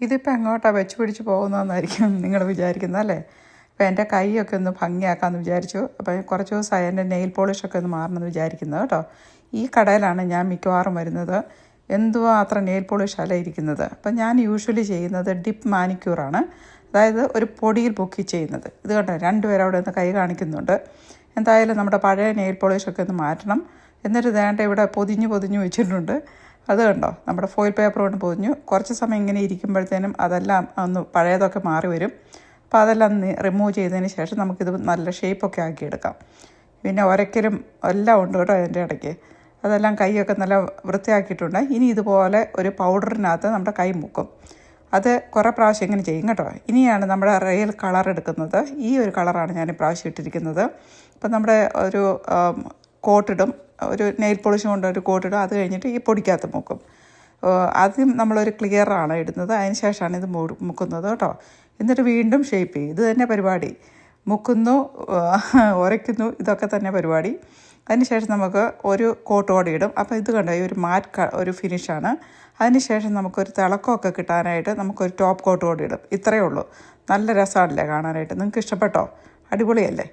ഇതിപ്പോൾ എങ്ങോട്ടാണ് വെച്ച് പിടിച്ച് പോകുന്നതെന്നായിരിക്കും നിങ്ങൾ വിചാരിക്കുന്നത് അല്ലേ? അപ്പോൾ എന്റെ കൈയൊക്കെ ഒന്ന് ഭംഗിയാക്കാമെന്ന് വിചാരിച്ചു. അപ്പോൾ കുറച്ച് ദിവസമായി എന്റെ നെയിൽ പോളിഷൊക്കെ ഒന്ന് മാറണമെന്ന് വിചാരിക്കുന്നത് കേട്ടോ. ഈ കടയിലാണ് ഞാൻ മിക്കവാറും വരുന്നത്. എന്തുവാ അത്ര നെയിൽ പോളിഷല്ല ഇരിക്കുന്നത്? അപ്പം ഞാൻ യൂഷ്വലി ചെയ്യുന്നത് ഡിപ്പ് മാനിക്യൂറാണ് അതായത് ഒരു പൊടിയിൽ പൊക്കി ചെയ്യുന്നത്. ഇത് കണ്ടോ? രണ്ടുപേരും അവിടെ നിന്ന് കൈ കാണിക്കുന്നുണ്ട്. എന്തായാലും നമ്മുടെ പഴയ നെയിൽ പോളിഷൊക്കെ ഒന്ന് മാറ്റണം. എന്നിട്ട് വേണ്ട ഇവിടെ പൊതിഞ്ഞ് പൊതിഞ്ഞ് വെച്ചിട്ടുണ്ട്. അത് കണ്ടോ? നമ്മുടെ ഫോയിൽ പേപ്പർ കൊണ്ട് പൊതിഞ്ഞു. കുറച്ച് സമയം ഇങ്ങനെ ഇരിക്കുമ്പോഴത്തേനും അതെല്ലാം ഒന്ന് പഴയതൊക്കെ മാറി വരും. അപ്പോൾ അതെല്ലാം റിമൂവ് ചെയ്തതിന് ശേഷം നമുക്കിത് നല്ല ഷേപ്പൊക്കെ ആക്കിയെടുക്കാം. പിന്നെ ഒരക്കലും എല്ലാം ഉണ്ട് കേട്ടോ അതിന്റെ ഇടയ്ക്ക്. അതെല്ലാം കൈയൊക്കെ നല്ല വൃത്തിയാക്കിയിട്ടുണ്ട്. ഇനി ഇതുപോലെ ഒരു പൗഡറിനകത്ത് നമ്മുടെ കൈ മുക്കും. അത് കുറേ പ്രാവശ്യം ഇങ്ങനെ ചെയ്യും കേട്ടോ. ഇനിയാണ് നമ്മുടെ റിയൽ കളർ എടുക്കുന്നത്. ഈ ഒരു കളറാണ് ഞാൻ ഇപ്രാവശ്യം ഇട്ടിരിക്കുന്നത്. അപ്പം നമ്മുടെ ഒരു കോട്ടിടും ഒരു നെയിൽ പോളിഷ് കൊണ്ട് ഒരു കോട്ടിടും അത് കഴിഞ്ഞിട്ട് ഈ പൊടിക്കകത്ത് മുക്കും. ആദ്യം നമ്മളൊരു ക്ലിയറാണ് ഇടുന്നത്. അതിന് ശേഷമാണ് ഇത് മുക്കുന്നത് കേട്ടോ. എന്നിട്ട് വീണ്ടും ഷേപ്പ് ചെയ്യും. ഇത് തന്നെ പരിപാടി. മുക്കുന്നു ഉരയ്ക്കുന്നു ഇതൊക്കെ തന്നെ പരിപാടി. അതിനുശേഷം നമുക്ക് ഒരു കോട്ട് കൂടി ഇടും. അപ്പോൾ ഇത് കണ്ടോ? ഈ ഒരു മാറ്റ് ഒരു ഫിനിഷാണ് അതിനുശേഷം നമുക്കൊരു തിളക്കമൊക്കെ കിട്ടാനായിട്ട് നമുക്കൊരു ടോപ്പ് കോട്ട് കൂടി ഇടും. ഇത്രയേ ഉള്ളൂ. നല്ല രസമാണല്ലേ കാണാനായിട്ട്. നിങ്ങൾക്ക് ഇഷ്ടപ്പെട്ടോ? അടിപൊളിയല്ലേ?